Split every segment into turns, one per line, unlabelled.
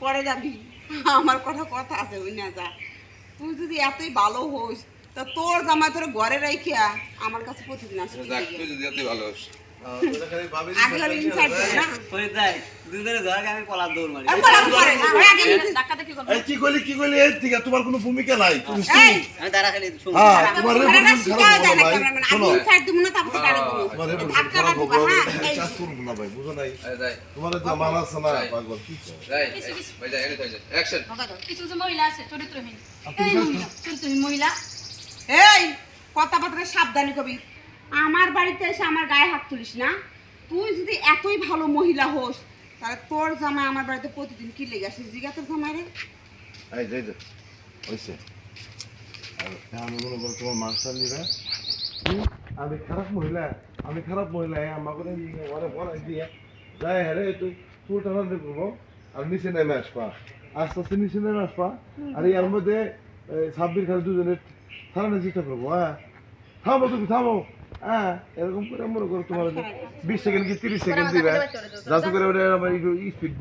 পরে যাবি। আমার কথা কথা আছে ওই না, যা। তুই যদি এতই ভালো হোস, তা তোর জামাই তোর ঘরে রাখিয়া আমার কাছে প্রতিদিন
তুই যদি এতই ভালো হোস।
আগলার ইনসাইড করে না?
ওই তাই দুজনে ধর আমি পলার দৌড় মারি।
এরপর আমি করে না ওই আগে inside-
ধাক্কাতে কি করব।
কি কইলি এর থেকে তোমার কোনো ভূমিকা নাই তুমি
এই,
আমি তারা খালি শুন।
হ্যাঁ
হ্যাঁ, এই। কথাবার্তা সাবধানে কবি। আমার বাড়িতে এসে আমার গায়ে হাত তুলিস না। তুই যদি এতই ভালো মহিলা হোস, তাহলে তোর জামাই আমার বাড়িতে প্রতিদিন কি লেগে আসিস জিগা তোর জামাই রে
যাই যাই আমি মনে করো তোমার মাস্টার নিবে। আমি খারাপ মহিলা, আমি খারাপ মহিলা হ্যাঁ আমাকে ওরে পড়াই দিয়ে যাই হ্যাঁ রে তুই চুল টানা করব আর নিচে নেমে আসবা। আস্তে আস্তে নিচে নেমে আসবা। আর এর মধ্যে সাব্বির খালি দুজনে থানার চেষ্টা করব হ্যাঁ? থামো তুমি, থামো। হ্যাঁ এরকম করে মনে করো তোমার বিশ সেকেন্ড কি তিরিশ সেকেন্ড দিবে। যাতে করে ওটা আমার স্পিড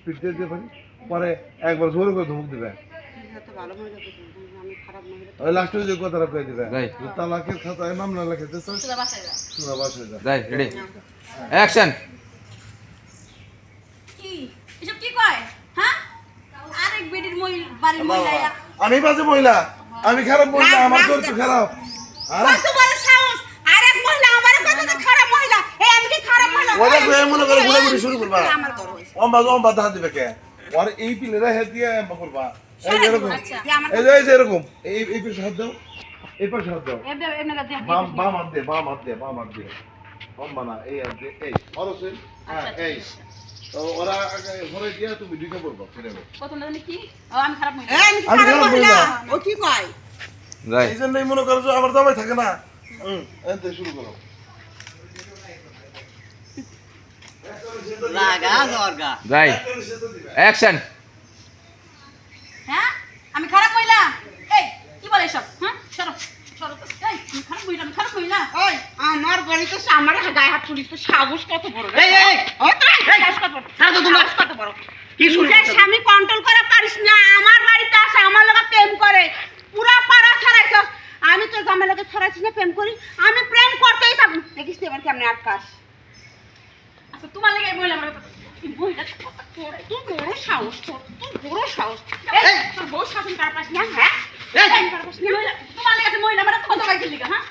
স্পিড দিতে পারি পরে একবার জোরে করে ধমক দিবে?
আমি খারাপ মহিলা
ওই লাস্টে যে কথাটা কয়ে দিবে তালাকের খাতায় মামলা
বাসায় যা।
যাই রেডি অ্যাকশন।
আমি বাজে মহিলা। আমি খারাপ মহিলা আমার চরিত্র খারাপ। হ্যাঁ
কত বড় সাহস আরেক মহিলা আমার কথা তো খারাপ মহিলা এই আমি কি খারাপ মহিলা
ওরা তো মনে করে ঘুরাঘুরি শুরু করবা।
আমার
অম্বা অম্বা দেখা দিবে কে? আর এই পিলেরা হেড দিয়ে এম্বা করবা। এই এরকম।
আচ্ছা।
এই যে এই যে এরকম। এই এই পাশে হাত দাও। এই পাশে হাত দাও।
এমনি এমনি কাজ দিয়ে
বাম বাম হাত দে বাম হাত দে বাম হাত দে অম্বা না এই হাত দে এই। অরসেন হ্যাঁ
আচ্ছা,
এই। তো ওরা আগে ঘরে দিয়ে তুমি দুইটা করবা ফিরে
প্রথম কি? আমি খারাপ।
ও কি কয়?
এই জন্যই মনে করো যে আমার জামাই থাকে না। হুম শুরু করো
লাগা জর্গা
যাই। অ্যাকশন
হ্যাঁ? আমি খারাপ মহিলা এই কি বলে এসব? হ্যাঁ? সরো সরো তো। এই আমি খারাপ মহিলা আমি খারাপ মহিলা
ওই আমার বাড়িতে আমার গায়ে হাত তুলিস তো সাহস কত বড়। রে?
এই এই
ওই তো, এই সাহস কত বড়?
ছাড়ো তো তোমরা।
সাহস কত বড়? নিজের স্বামী কন্ট্রোল করা পারিস না আমার বাড়িতে আসে আমার লোক প্রেম করে। পুরা পাড়া ছাড়াইছ আমি তো জামাই লোকে ছড়াইছি না প্রেম করি। আমি প্রেম করতেই থাকুন। দেখিস তো এবার কেমনে আটকাস।
তোমার লেগে আমার
বড় সাহস বড় সাহস। এই! তোর বউ শাসন করা না হ্যাঁ? শাসন করা পারিস না?
মহিলা তোমার লেগে আছে মহিলা আমার কত বাইকে লিগা হ্যাঁ?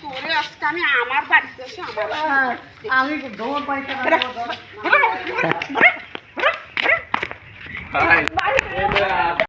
তোরে আজকে আমি আমার বাড়িতে এসে আমার
আমি দৌড় পাইতে
ভাই